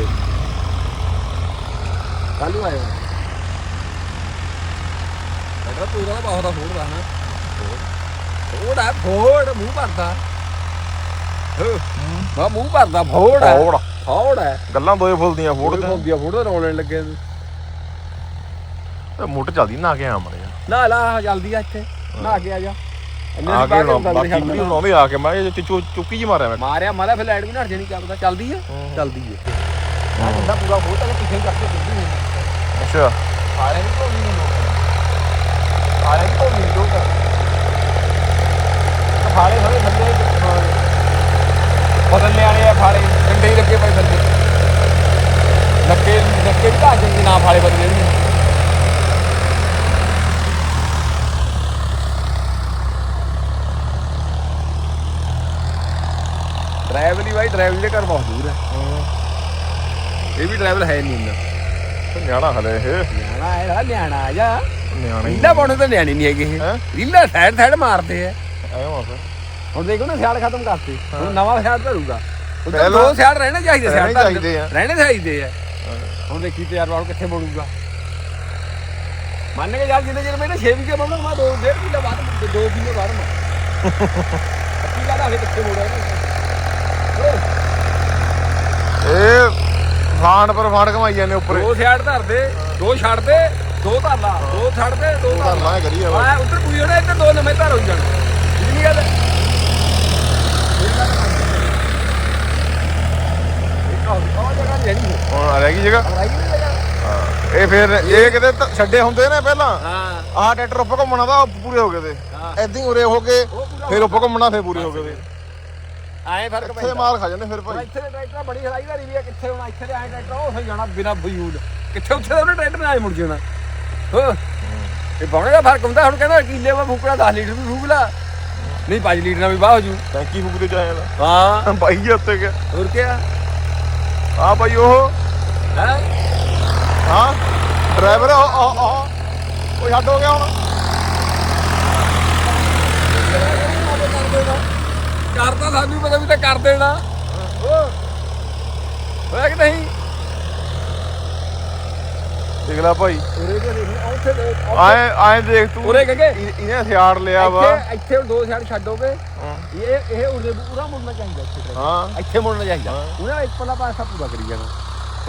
ਕੱਲ ਨੂੰ ਆਇਆ ਬੈਠਾ ਤੂੰ ਦਾ ਬਹੁਤ ਦਾ ਫੋੜ ਰਹਾ ਫੋੜ ਹੈ ਫੋੜ ਮੂੰਹ ਭਰਦਾ। ਹੋ। ਮਾ ਮੂੰਹ ਭਰਦਾ ਫੋੜ ਫੋੜ। ਫੋੜ ਹੈ ਗੱਲਾਂ ਦੋਏ ਫੁੱਲਦੀਆਂ ਫੋੜ ਫੋੜ ਹੁੰਦੀ ਆ ਫੋੜ ਦਾ ਰੌਣ ਲੱਗੇ। ਨੂੰ। ਤੇ ਮੁੱਟ ਚੱਲਦੀ ਨਾ ਕੇ ਆ ਮੜਿਆ ਨਾ ਲਾ ਜਲਦੀ ਆ ਇੱਥੇ। ਨਾ ਕੇ ਆ ਜਾ। ਆ ਕੇ ਨਾ ਬਾਕੀ ਵੀਡੀਓ ਦੇਣਾ। ਬਣਾਉਂਦੇ ਆ ਕੇ ਮੈਂ ਇਹ ਚੁੱਕੀ ਜੀ ਮਾਰਿਆ ਮੈਂ। ਮਾਰਿਆ ਮਾਰਿਆ ਫਿਰ ਲਾਈਟ ਵੀ ਨੱਠ ਜਾਣੀ ਪਤਾ ਚੱਲਦੀ ਹੈ। ਚੱਲਦੀ ਹੈ। ਆ ਬੰਦਾ ਪੂਰਾ ਬਹੁਤ ਹੈ ਪਿੱਛੇ ਨੂੰ ਚੱਕ ਕੇ ਸਿੱਧੀ ਨਹੀਂ ਅੱਛਾ। ਸਾਰਿਆਂ ਨੂੰ ਧੋਣੀ ਨਹੀਂ ਲੋਕ ਸਾਰਿਆਂ ਨੂੰ ਧੋਣੀ ਨਹੀਂ ਲੋਕ ਫਾੜੇ ਹੋਏ ਥੱਲੇ ਬਦਲਨੇ ਵਾਲੇ ਆ ਫਾੜੇ ਡੰਡੇ ਹੀ ਲੱਗੇ ਪਏ ਥੱਲੇ ਲੱਗੇ ਲੱਗੇ ਵੀ ਘਾ ਜਾਂਦੇ ਨਾ ਫਾੜੇ ਬਦਲੇ ਨਹੀਂ ਡਰਾਈਵਰ ਹੀ ਬਾਈ ਡਰਾਈਵਰ ਦੇ ਘਰ ਬਹੁਤ ਦੂਰ ਹੈ। ਇਹ ਵੀ ਡਰਾਈਵਰ ਹੈ ਨਹੀਂ ਇੰਨਾ। ਨਿਆਣਾ ਹਲੇ ਇਹ। ਨਿਆਣਾ ਹੈ ਨਿਆਣਾ ਆ ਜਾ। ਨਿਆਣਾ। ਰੀਲਾ ਪਾਉਣੇ ਤਾਂ ਨਿਆਣੇ ਨਹੀਂ ਹੈਗੇ ਇਹ। ਹੈਂ? ਰੀਲਾ ਸਾਈਡ ਸਾਈਡ ਮਾਰਦੇ ਆ। ਹੁਣ ਦੇਖੋ ਨਾ ਸਿਆੜ ਖਤਮ ਕਰਤੀ। ਹੁਣ ਨਵਾਂ ਸਿਆੜ ਧਰੂਗਾ ਉਹ ਤਾਂ ਪਹਿਲਾਂ- ਦੋ ਸਿਆੜ ਰਹਿਣੇ ਚਾਹੀਦੇ ਰਹਿਣੇ ਸਿਆੜ ਚਾਹੀਦੇ ਆ। ਰਹਿਣੇ ਚਾਹੀਦੇ ਆ। ਹੁਣ ਦੇਖੀ ਤੇ ਯਾਰ ਵਾਲ ਕਿੱਥੇ ਬਣੂਗਾ। ਮੰਨ ਕੇ ਯਾਰ ਜਿੰਨੇ ਚਿਰ ਮੈਂ 6 ਵਿਕੇ ਬਣਨਾ ਮੈਂ 2 1.5 ਕਿਲੋ ਬਾਅਦ 2 ਕਿਲੋ ਬਾਅਦ ਮੈਂ। ਕੀ ਗੱਲ ਆ ਕਿੱਥੇ ਮੋੜਿਆ ਇਹ ਫਾਂਡ ਪਰ ਫਾਂਡ ਕਮਾਈ ਜਾਂਦੇ ਉੱਪਰ। ਦੋ ਸਿਆੜ ਧਰਦੇ ਦੋ ਛੱਡਦੇ। ਦੋ ਧਰ ਲਾ ਦੋ ਛੱਡਦੇ ਦੋ ਧਰ ਲਾ ਵਾ ਆ ਉੱਧਰ ਪੂਰੀ ਹੋਣਾ ਇੱਧਰ ਦੋ ਨਵੇਂ ਧਰ ਹੋ ਜਾਣ। ਠੀਕ ਨਹੀਂ ਗੱਲ? ਇੱਕ ਹੋਰ ਜਗ੍ਹਾ ਜਿਹੜੀ ਹੁਣ ਰਹਿ ਗਈ ਜਗ੍ਹਾ? ਰਾਈ ਨਹੀਂ ਜਗ੍ਹਾ। ਹਾਂ। ਇਹ ਫਿਰ ਇਹ ਕਿਤੇ ਛੱਡੇ ਹੁੰਦੇ ਨੇ ਪਹਿਲਾਂ? ਹਾਂ। ਆਹ ਟਰੈਕਟਰ ਉੱਪਰ ਘੁੰਮਣਾ ਉਹ ਪੂਰੇ ਹੋ ਗਏ ਤੇ। ਐਦਾਂ ਹੀ ਉਰੇ ਹੋ ਕੇ ਫਿਰ ਉੱਪਰ ਘੁੰਮਣਾ ਫਿਰ ਪੂਰੇ ਹੋ ਗਏ ਤੇ। ਐਂ ਫ਼ਰਕ ਇੱਥੇ ਮਾਰ ਖਾ ਜਾਂਦੇ ਫਿਰ ਭਾਈ। ਇੱਥੇ ਦੇ ਟਰੈਕਟਰ ਬੜੀ ਹਲਾਈ ਦਾ ਵੀ ਆ ਕਿੱਥੇ ਹੋਣਾ ਇੱਥੇ ਦੇ ਐਂ ਟਰੈਕਟਰ ਉਹ ਹੋ ਜਾਣਾ ਬਿਨਾ ਬਯੂਲ ਕਿੱਥੇ ਉੱਥੇ ਦਾ ਉਹਨੇ ਟਰੈਕਟਰ ਨਾਲ ਮੁੜ ਜਾਣਾ। ਹੋ ਇਹ ਪਾਉਣੇ ਦਾ ਫ਼ਰਕ ਹੁੰਦਾ ਹੁਣ ਕਹਿੰਦਾ ਕਿੱਲੇ ਵਾ ਫੂਕਣਾ 10 ਲੀਟਰ ਵੀ ਫੂਕ ਲਾ ਨਹੀਂ 5 ਲੀਟਰ ਨਾਲ ਵੀ ਬਾਹ ਹੋ ਜੂ ਟੈਂਕੀ ਫੁੱਕਦੇ ਜਾਏ ਦਾ ਹਾਂ। ਬਾਈ ਜੀ ਉੱਤੇ ਗਿਆ। ਹੋਰ ਕੀ ਆ ਆ ਭਾਈ ਉਹ। ਹੈ? ਹਾਂ ਡਰਾਈਵਰ ਉਹ ਉਹ ਉਹ। ਛੱਡ ਹੋ ਗਿਆ ਹੁਣ। ਕਰਦਾ ਸਾਨੂੰ ਪਤਾ ਵੀ ਤਾਂ ਕਰ ਦੇਣਾ। ਹੋਇਆ ਕਿ ਨਹੀਂ। ਦੇਖ ਭਾਈ। ਉਰੇ ਦੇ ਨਹੀਂ ਉੱਥੇ ਦੇ ਆਏ ਆਏ ਦੇਖ ਤੂੰ। ਉਰੇ ਗੰਗੇ ਇਹ- ਇਹਨੇ ਹਥਿਆਰ ਲਿਆ ਵਾ। ਇੱਥੇ ਇੱਥੇ ਹੁਣ ਦੋ ਸਾਈਡ ਛੱਡੋਗੇ ਹਾਂ। ਇਹ ਇਹ ਉਰੇ ਪੂਰਾ ਮੁੜਨਾ ਚਾਹੀਦਾ ਇੱਥੇ ਤੱਕ। ਹਾਂ। ਇੱਥੇ ਮੁੜਨਾ ਚਾਹੀਦਾ। ਉਹਨਾਂ ਇੱਕ ਪੱਲਾ ਪਾਸਾ ਪੂਰਾ ਕਰੀ ਜਾਣਾ।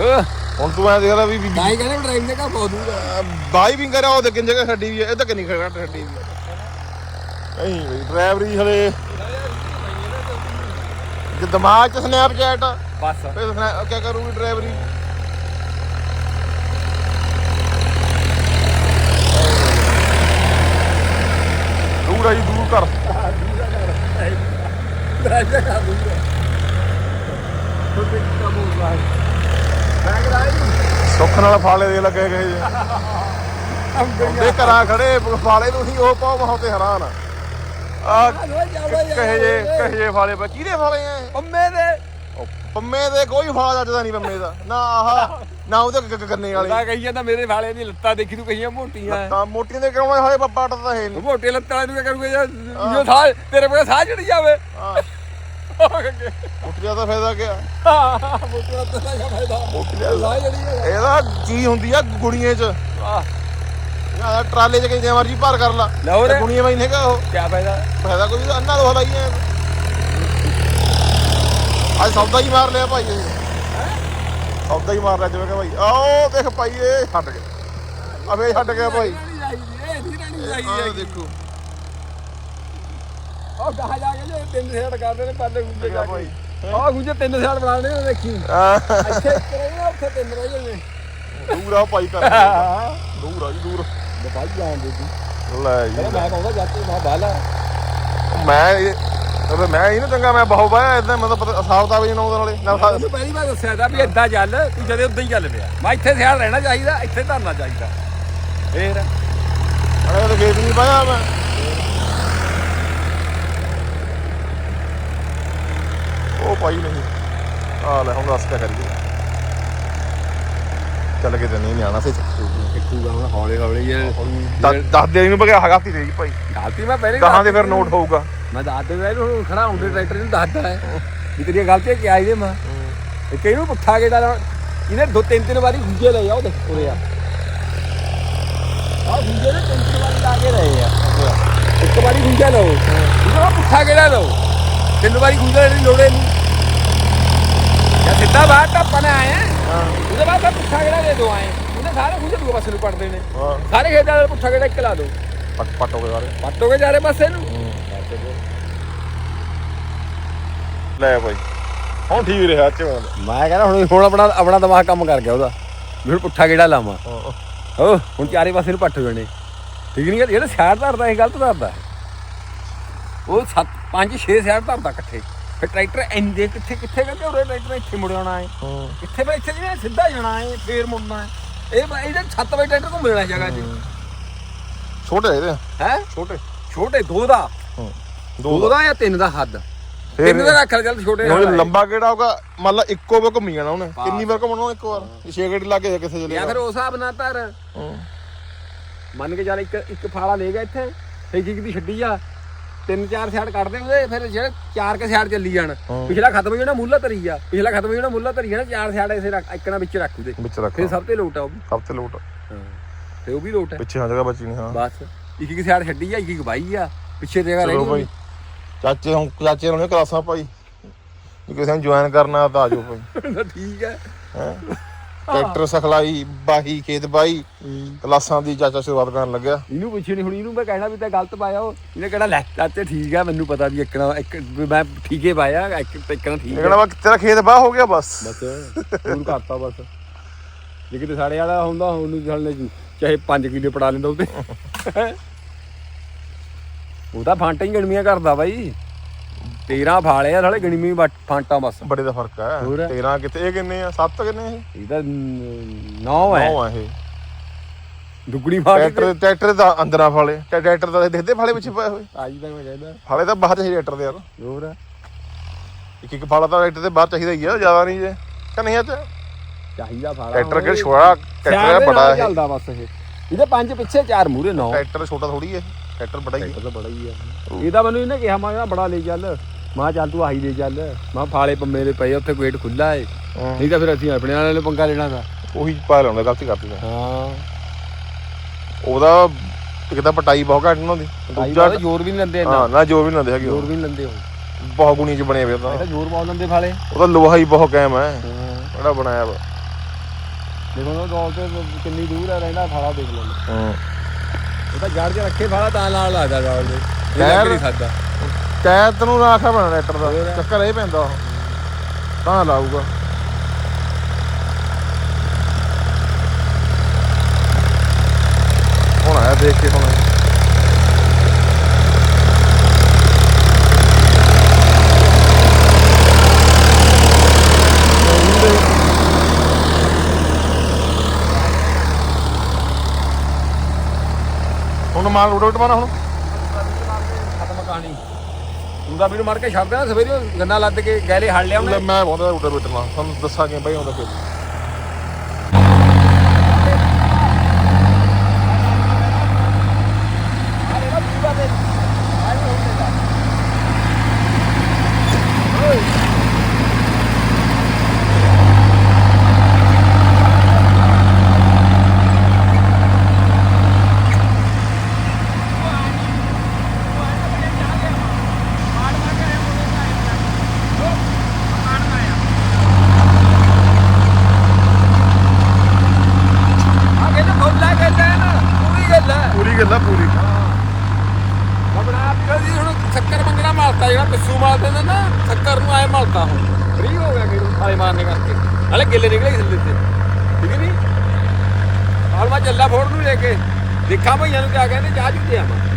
ਹਾਂ। ਹੁਣ ਤੂੰ ਐ ਦੇਖ ਲੈ ਵੀ ਵੀ- ਤਾਂ ਹੀ ਕਹਿੰਦੇ ਡਰਾਈਵ ਨੇ ਕਾ ਬਹੁਤ ਦੂਰ ਬਾਈ ਵੀ ਕਰਿਆ ਉਹ ਤੇ ਕਿੰਨ ਜਗ੍ਹਾ ਛੱਡੀ ਵੀ ਹੈ ਇਹ ਤਾਂ ਕਿੰਨੀ ਖੜਾ ਛੱਡੀ ਵੀ ਹੈ ਨਹੀਂ ਬਈ ਡਰਾਈਵਰੀ ਹਲੇ ਜੇ ਦਿਮਾਗ 'ਚ ਸਨੈਪਚੈਟ ਬਸ। ਫਿਰ ਸਨੈ- ਕਿਆ ਕਰੂਗੀ ਡਰਾਈਵਰੀ? ਦੂਰ ਆ ਜੀ ਦੂਰ ਕਰਾਈ ਸੁੱਖ ਨਾਲ ਫਾਲੇ ਦੇ ਲੱਗੇ ਗਏ ਜੇ। ਉਹਦੇ ਘਰਾਂ ਖੜੇ ਫਾਲੇ ਨੂੰ ਹੀ ਉਹ ਪਾਉ ਮਹਾਂ ਤੇ ਹੈਰਾਨ ਆ। ਆ ਕਹੇ ਜੇ ਕਹੇ ਜੇ ਫਾਲੇ ਪਾ ਕਿਹਦੇ ਫਾਲੇ ਆ? ਅੰਮੇ ਦੇ। ਪੰਮੇ ਦੇ ਕੋਈ ਫਾਲ ਚੱਜਦਾ ਨਹੀਂ ਪੰਮੇ ਦਾ। ਨਾ ਆਹ। ਨਾ ਉਹਦੇ ਗ- ਗ- ਗੰਨੇ ਵਾਲੇ। ਉਹਦਾ ਕਹੀ ਜਾਂਦਾ ਮੇਰੇ ਵਾਲੇ ਦੀ ਲੱਤਾਂ ਦੇਖੀ ਤੂੰ ਕਹੀਆਂ ਮੋਟੀਆਂ। ਤਾਂ ਮੋਟੀਆਂ ਦੇ ਕਿਉਂ ਹਾਏ ਬੱਬਾ ਟੱਦਾ ਹੈ ਨਹੀਂ ਮੋਟੇ ਲੱਤਾਂ ਵਾਲੇ ਨੂੰ ਕਰੂਗਾ? ਯਾਰ ਜੋ ਸਾਹ ਤੇਰੇ ਕੋਲ ਸਾਹ ਚੜ ਜਾਵੇ। ਹਾਂ। ਮੋਟੀਆਂ ਦਾ ਫਾਇਦਾ ਕੀ ਆ ਮੋਟੇ ਲੱਤਾਂ ਦਾ ਕੀ ਫਾਇਦਾ? ਸਾਹ ਚੜੀ ਜਾਵੇ। ਇਹਦਾ ਚੀਜ਼ ਹੁੰਦੀ ਆ ਗੁੜੀਆਂ 'ਚ। ਆਹ ਆ ਟਰਾਲੇ 'ਚ ਕਿੰਨੇ ਮਰਜ਼ੀ ਭਾਰ ਕਰ ਲਾ। ਲਾਹੌਰ ਤੇ ਗੁੜੀਆਂ ਵਿੱਚ ਨਹੀਂ ਹੈਗਾ ਉਹ। ਕੀ ਫਾਇਦਾ? ਫਾਇਦਾ ਕੋਈ ਨਹੀਂ ਅੰਨਾ ਦੋ ਹਲਾਈਆਂ ਅੱਜ ਸੌਦਾ ਹੀ ਮਾਰ ਲਿਆ ਭਾਈ ਇਹ। ਸੌਦਾ ਹੀ ਮਾਰ ਲਿਆ ਜਿਵੇਂ ਕਿ ਭਾਈ ਆਓ ਦੇਖ ਭਾਈ ਇਹ ਛੱਡ ਗਿਆ। ਅਬੇ ਛੱਡ ਗਿਆ ਭਾਈ। ਆਹ ਦੇਖੋ। ਉਹ ਕਹਾ ਜਾ ਕੇ ਜੇ ਤਿੰਨ ਸਾਈਡ ਕਰਦੇ ਨੇ ਪਰਲੇ ਗੁੰਜੇ ਜਾ ਕੇ। ਆਹ ਗੁੰਜੇ ਤਿੰਨ ਸਾਈਡ ਬਣਾਉਣੇ ਨੇ ਦੇਖੀ। ਇੱਥੇ ਰਹਿਣਾ ਉੱਥੇ ਤਿੰਨ ਰਹਿ ਜਾਣੇ। ਦੂਰ ਆ ਭਾਈ ਕਰ ਦੂਰ ਆ ਜੀ ਦੂਰ। ਬਾਈ ਜਾਣ ਦੇ ਤੂੰ ਲੈ ਜੀ ਮੈਂ ਕਹੂੰਗਾ ਜੱਟ ਮਾ ਬਾਲਾ ਮੈਂ ਅਬੇ ਮੈਂ ਇਹ ਨਾ ਚੰਗਾ ਮੈਂ ਬਹੁ ਬਾਇਆ ਇਦਾਂ ਮਤਲਬ ਪਤਾ ਸਾਫਤਾ ਵੀ ਨਾ ਉਹਦੇ ਨਾਲੇ। ਨਾ ਸਾ- ਪਹਿਲੀ ਵਾਰ ਦੱਸਿਆ ਤਾਂ ਵੀ ਏਦਾਂ ਚੱਲ ਤੂੰ ਜਦੇ ਉਦਾਂ ਹੀ ਚੱਲ ਪਿਆ। ਮੈਂ ਇੱਥੇ ਸਿਆਲ ਰਹਿਣਾ ਚਾਹੀਦਾ ਇੱਥੇ ਧਰਨਾ ਚਾਹੀਦਾ। ਫੇਰ? ਅਰੇ ਤੇ ਖੇਤ ਨਹੀਂ ਪਾਇਆ ਮੈਂ। ਉਹ ਪਾਈ ਨਹੀਂ। ਆ ਲੈ ਹੁਣ ਦੱਸ ਕਿਆ ਕਰੀਏ। ਚੱਲ ਕੇ ਤੇ ਨਹੀਂ ਨਿਆਣਾ ਸੇ। ਕਿੱਥੂਗਾ ਹੁਣ ਹੌਲੇ ਹੌਲੇ ਯਾਰ ਦੱਸ ਦੇ ਇਹਨੂੰ ਬਗਾ ਹਗਾਤੀ ਰਹੀ ਭਾਈ। ਗਲਤੀ ਮੈਂ ਪਹਿਲੇ ਕਹਾਂ ਦੇ ਫਿਰ ਨੋਟ ਹੋਊਗਾ। ਮੈਂ ਦੱਸ ਦੇ ਇਹਨੂੰ ਖੜਾ ਹੁੰਦੇ ਟਰੈਕਟਰ ਨੂੰ ਦੱਸਦਾ ਹੈ। ਵੀ ਤੇਰੀਆਂ ਗਲਤੀਆਂ ਕੀ ਆਈ ਦੇ ਮਾਂ। ਇਹ ਕਈ ਨੂੰ ਪੁੱਠਾ ਕੇ ਦਾ ਇਹਨੇ ਦੋ ਤਿੰਨ ਤਿੰਨ ਵਾਰੀ ਗੁੰਜੇ ਲਏ ਆ ਉਹ ਦੇਖ ਉਰੇ ਆ। ਆ ਗੁੰਜੇ ਨੇ ਤਿੰਨ ਤਿੰਨ ਵਾਰੀ ਲਾ ਕੇ ਰਹੇ ਆ। ਇੱਕ ਵਾਰੀ ਗੁੰਜਾ ਲਓ ਇਹਦਾ ਪੁੱਠਾ ਕਿਹੜਾ ਲਓ। ਤਿੰਨ ਵਾਰੀ ਗੁੰਜਾ ਦੀ ਲੋੜ ਨਹੀਂ। ਜਾਂ ਸਿੱਧਾ ਬਾਹਰ ਟੱਪਣ ਆਏ ਆ। ਉਹਦੇ ਬਾਅਦ ਤਾਂ ਪੁੱਠਾ ਕਿਹੜਾ ਦੇ ਦੋ ਆਏ। ਉਹਨੇ ਸਾਰੇ ਗੁੰਜੇ ਦੂਏ ਪਾਸੇ ਨੂੰ ਪੜਦੇ ਨੇ। ਸਾਰੇ ਖੇਤਾਂ ਦਾ ਪੁੱਠਾ ਕਿਹੜਾ ਇੱਕ ਲਾ ਦੋ। ਪੱਟ ਪੱਟ ਹੋ ਗਏ ਸਾਰੇ। ਪੱਟੋਗੇ ਚਾਰੇ ਪਾਸੇ ਨੂੰ। ਲੈ ਭਾਈ ਹੁਣ ਠੀਕ ਰਿਹਾ ਚ ਮੈਂ ਕਹਿੰਦਾ ਹੁਣ ਹੁਣ ਆਪਣਾ ਆਪਣਾ ਦਿਮਾਗ ਕੰਮ ਕਰ ਗਿਆ ਉਹਦਾ। ਵੀ ਹੁਣ ਪੁੱਠਾ ਕਿਹੜਾ ਲਾਵਾਂ। ਹੋ। ਹੁਣ ਚਾਰੇ ਪਾਸੇ ਨੂੰ ਪੱਟ ਹੋ ਜਾਣੇ ਠੀਕ ਨਹੀਂ ਜਿਹੜਾ ਸਾਈਡ ਧਰਦਾ ਇਹ ਗਲਤ ਧਰਦਾ ਉਹ 7 5 6 ਸਾਈਡ ਧਰਦਾ ਇਕੱਠੇ। ਫਿਰ ਟਰੈਕਟਰ ਇੰਦੇ ਕਿੱਥੇ ਕਿੱਥੇ ਕਹਿੰਦੇ ਉਰੇ ਟਰੈਕਟਰ ਇੱਥੇ ਮੁੜ ਜਾਣਾ ਹੈ। ਕਿੱਥੇ ਫਿਰ ਇੱਥੇ ਜਿਹਨੇ ਸਿੱਧਾ ਜਾਣਾ ਹੈ ਫੇਰ ਮੁੜਨਾ ਹੈ। ਇਹ ਇਹਦੇ 7 ਵਜੇ ਟਰੈਕਟਰ ਘੁੰਮ ਜਾਣਾ ਜਗ੍ਹਾ 'ਚ। ਛੋਟੇ ਇਹਦੇ। ਹੈ? ਛੋਟੇ। ਛੋਟੇ ਦੋ ਦਾ। ਦੋ ਦੋ। ਜਾਂ ਤਿੰਨ ਦਾ ਹੱਦ? ਤਿੰਨ ਦਾ ਰੱਖ ਲੈ ਚੱਲ ਛੋਟੇ ਹੁਣ ਨਾਲ ਲੰਬਾ ਕਿਹੜਾ ਹੋਗਾ ਮੰਨ ਲਾ ਇੱਕੋ ਵਾਰ ਘੁੰਮੀ ਜਾਣਾ ਉਹਨੇ। ਕਿੰਨੀ ਵਾਰ ਘੁੰਮਣਾ ਉਹਨੇ ਇੱਕ ਵਾਰ? ਛੇ ਗੱਡੀ ਲਾ ਕੇ ਕਿੱਥੇ ਚਲੇ ਜਾਂ ਫਿਰ ਉਸ ਹਿਸਾਬ ਨਾਲ ਧਰ। ਮੰਨ ਕੇ ਚੱਲ ਇੱਕ ਇੱਕ ਫਾਲਾ ਲੈ ਗਿਆ ਇੱਥੇ। ਇੱਕ ਇੱਕ ਦੀ ਛੱਡੀ ਆ। ਤਿੰਨ ਚਾਰ ਸਾਈਡ ਕੱਢਦੇ ਉਹਦੇ। ਫਿਰ ਜਿਹੜੇ ਚਾਰ ਕੇ ਸਾਈਡ ਚੱਲੀ ਜਾਣ। ਪਿਛਲਾ ਖਤਮ ਹੋ ਜਾਣਾ ਮੁੱਲਾ ਧਰੀ ਆ। ਪਿਛਲਾ ਖਤਮ ਹੋ ਜਾਣਾ ਮੁੱਲਾ ਧਰੀ ਜਾਣਾ। ਚਾਰ ਸਾਈਡ ਇਸੇ ਰੱਖ ਇੱਕਣਾ ਵਿੱਚ ਰੱਖ ਉਹਦੇ। ਵਿੱਚ ਰੱਖ। ਫਿਰ ਸਭ ਤੇ ਲੋਟ ਆ ਉਹ ਵੀ। ਸਭ ਤੇ ਲੋਟ ਤੇ ਉਹ ਵੀ ਲੋਟ ਹੈ ਪਿੱਛੇ ਹਾਂ ਜਗ੍ਹਾ ਬਚੀ ਨਹੀਂ ਹਾਂ। ਬਸ। ਇੱਕ ਇੱਕ ਸਾਈਡ ਛੱਡੀ ਆ ਇੱਕ ਇੱਕ ਬਾਈ ਆ। ਪਿੱਛੇ ਜਗ੍ਹਾ ਰਹਿ ਚਾਚੇ ਹੁਣ ਚਾਚੇ ਨੂੰ ਕਲਾਸਾਂ ਭਾਈ। ਜੇ ਕਿਸੇ ਨੂੰ ਜੁਆਇਨ ਕਰਨਾ ਤਾਂ ਆ ਜਾਓ ਭਾਈ। ਠੀਕ ਹੈ। ਹੈਂ? ਟਰੈਕਟਰ ਸਖਲਾਈ ਬਾਹੀ ਖੇਤ ਬਾਈ ਕਲਾਸਾਂ ਦੀ ਚਾਚਾ ਸ਼ੁਰੂਆਤ ਕਰਨ ਲੱਗਿਆ। ਇਹਨੂੰ ਪੁੱਛੀ ਨਹੀਂ ਹੁਣ ਇਹਨੂੰ ਮੈਂ ਕਹਿਣਾ ਵੀ ਤਾਂ ਗਲਤ ਪਾਇਆ ਉਹ। ਇਹਨੇ ਕਹਿਣਾ ਲੈ ਚਾਚੇ ਠੀਕ ਆ ਮੈਨੂੰ ਪਤਾ ਵੀ ਇੱਕ ਵੀ ਮੈਂ ਠੀਕੇ ਪਾਇਆ ਇੱਕ ਇੱਕਣਾ ਠੀਕ ਇਹ ਆ ਕਹਿੰਦਾ ਵਾ ਤੇਰਾ ਖੇਤ ਬਾਹ ਹੋ ਗਿਆ ਬਸ। ਬਸ ਹੋਰ ਕਰਤਾ ਬਸ। ਜੇ ਕਿਤੇ ਸਾਡੇ ਵਾਲਾ ਹੁੰਦਾ ਉਹਨੂੰ ਛੱਡਨੇ ਜੀ। ਚਾਹੇ 5 ਕਿਲੋ ਪੜਾ ਲੈਂਦਾ ਉਹਤੇ ਉਹ ਤਾਂ ਫਾਂਟਾ ਹੀ ਗਣਮੀਆਂ ਕਰਦਾ ਬਾਈ। 13 ਫਾਲੇ ਆ ਨਾਲੇ ਗਣਮੀ ਫਾਂਟਾ ਬਸ। ਬੜੇ ਦਾ ਫ਼ਰਕ ਹੈ ਹੋਰ। 13 ਕਿਤੇ ਇਹ ਕਿੰਨੇ ਆ? 7 ਕਿੰਨੇ ਇਹ? ਇਹ ਤਾਂ 9 ਹੈ ਨੌ ਆ ਇਹ। ਦੁੱਗਣੀ ਫਾਂਟ ਟਰੈਕਟਰ ਟਰੈਕਟਰ ਦਾ ਅੰਦਰਾਂ ਫਾਲੇ। ਟਰੈ- ਟਰੈਕਟਰ ਦਾ ਦੇਖਦੇ ਫਾਲੇ ਪਿੱਛੇ ਪਏ ਹੋਏ। ਆਈ ਤਾਂ ਮੈਂ ਕਹਿੰਦਾ। ਫਾਲੇ ਤਾਂ ਬਾਹਰ ਚਾਹੀਦੇ ਟਰੈਕਟਰ ਦੇ ਯਾਰ। ਹੋਰ? ਇੱਕ ਇੱਕ ਫਾਲਾ ਤਾਂ ਟਰੈਕਟਰ ਦੇ ਬਾਹਰ ਚਾਹੀਦਾ ਹੀ ਆ ਜ਼ਿਆਦਾ ਨਹੀਂ ਜੇ। ਕਿ ਨਹੀਂ ਅੱਜ? ਚਾਹੀਦਾ ਫਾਲਾ ਟਰੈਕਟਰ ਕਿ ਛੋੜਾ ਟਰੈਕਟਰ ਹੈ ਬੜਾ ਹੈ ਚੱਲਦਾ ਬਸ ਇਹ। ਇਹਦੇ ਪੰਜ ਪਿੱਛੇ ਚਾਰ ਮੂਰੇ ਨੌ। ਟਰੈਕਟਰ ਛੋਟਾ ਥੋੜੀ ਹੈ ਟਰੈਕਟਰ ਬੜਾ ਹੀ ਤਾਂ ਬੜਾ ਹੀ ਆ। ਇਹਦਾ ਮੈਨੂੰ ਇਹਨੇ ਕਿਹਾ ਮੈਂ ਕਿਹਾ ਬੜਾ ਲੈ ਚੱਲ। ਮੈਂ ਚੱਲ ਤੂੰ ਆਹੀ ਲੈ ਚੱਲ। ਮੈਂ ਫਾਲੇ ਪੰਮੇ ਦੇ ਪਏ ਉੱਥੇ ਗੇਟ ਖੁੱਲਾ ਏ। ਹਾਂ। ਨਹੀਂ ਤਾਂ ਫਿਰ ਅਸੀਂ ਆਪਣੇ ਨਾਲ ਪੰਗਾ ਲੈਣਾ ਦਾ ਉਹੀ ਪਾ ਲਾਉਂਦਾ ਗਲਤੀ ਕਰਤੀ ਮੈਂ ਹਾਂ। ਉਹਦਾ ਇੱਕ ਤਾਂ ਪਟਾਈ ਬਹੁਤ ਘੱਟ ਉਹਨਾਂ ਦੀ ਦੂਜਾ ਦੂਜਾ ਜ਼ੋਰ ਵੀ ਨਹੀਂ ਲੈਂਦੇ ਹਾਂ ਇੰਨਾ ਨਾ ਜੋ ਵੀ ਨਾ ਦੇ ਹੈਗੇ ਜ਼ੋਰ ਉਹ। ਵੀ ਨਹੀਂ ਲੈਂਦੇ ਉਹ। ਬਹੁਤ ਗੁਣੀ ਚ ਬਣੇ ਹੋਏ ਇਹ ਉਹਦਾ ਤਾਂ ਜ਼ੋਰ ਬਹੁਤ ਲੈਂਦੇ ਫਾਲੇ। ਉਹਦਾ ਲੋਹਾ ਹੀ ਬਹੁਤ ਕਾਇਮ ਹੈ ਹਾਂ। ਜਿਹੜਾ ਬਣਾਇਆ ਵਾ। ਦੇਖੋ ਉਹ ਗੋਲ ਤੇ ਕਿੰਨੀ ਦੂਰ ਆ ਰਹਿੰਦਾ ਫਾਲਾ ਦੇਖ ਲਓ। ਹਾਂ। ਉਹ ਤਾਂ ਜੜ ਕੇ ਰੱਖੇ ਫਾਲਾ ਤਾਂ ਨਾਲ ਲੱਗਦਾ ਗੋਲ ਦੇ ਇਹ ਯਾਰ- ਲੱਗ ਨਹੀਂ ਸਕਦਾ। ਟਾਇਰ ਤੈਨੂੰ ਰਾਖਾ ਬਣਾ ਟਰੈਕਟਰ ਦਾ। ਚੱਕਰ ਇਹ ਪੈਂਦਾ ਉਹ। ਤਾਂ ਲਾਊਗਾ। ਹੁਣ ਆਇਆ ਦੇਖ ਕੇ ਹੁਣ। ਮਾਲ ਰੋਡ ਮਾਰਾ ਹੁਣ। ਖਤਮ ਕਹਾਣੀ ਉਹਦਾ ਵੀਰ ਮਾਰ ਕੇ ਛੱਡਦਾ ਸਵੇਰੇ ਉਹ ਗੰਨਾ ਲੱਦ ਕੇ ਗੈਲੇ ਹੜ ਲਿਆ ਉਹਨੇ। ਮੈਂ ਬਹੁਤਾ ਰੋਟਾ ਬੇਟਣਾ ਤੁਹਾਨੂੰ ਦੱਸਾਂਗੇ ਬਾਈ ਆਉਂਦਾ ਫਿਰ ਆ ਕਹਿੰਦਾ ਖੋਲਾ ਕਹਿੰਦਾ ਹੈ ਨਾ ਪੂਰੀ ਗੱਲ ਹੈ ਪੂਰੀ ਗੱਲ ਆ ਪੂਰੀ ਆਪਣਾ ਆਪ ਕਹਦੀ ਹੁਣ ਸ਼ੱਕਰ ਮੰਗਣਾ ਮਾਰਤਾ ਜਿਹੜਾ ਪਿੱਸੂ ਮਾਰਦੇ ਨੇ ਨਾ ਸ਼ੱਕਰ ਨੂੰ ਆਏ ਮਾਰਤਾ ਹੁਣ ਫ੍ਰੀ ਹੋ ਗਿਆ ਕਿਹਨੂੰ ਸਾਲੇ ਮਾਰਨੇ ਕਰਕੇ ਹਲੇ ਗਿੱਲੇ ਨਿਕਲੇ ਇਸ ਥੱਲੇ ਤੇ ਠੀਕ ਨਹੀਂ ਹਾਲ ਮੈਂ ਚੱਲਾ ਫੋੜ ਨੂੰ ਲੈ ਕੇ ਦੇਖਾਂ ਭਈਆਂ ਨੂੰ ਕਿਆ ਕਹਿੰਦੇ ਚਾਹ ਚੁੱਤੇ ਆਵਾਂ।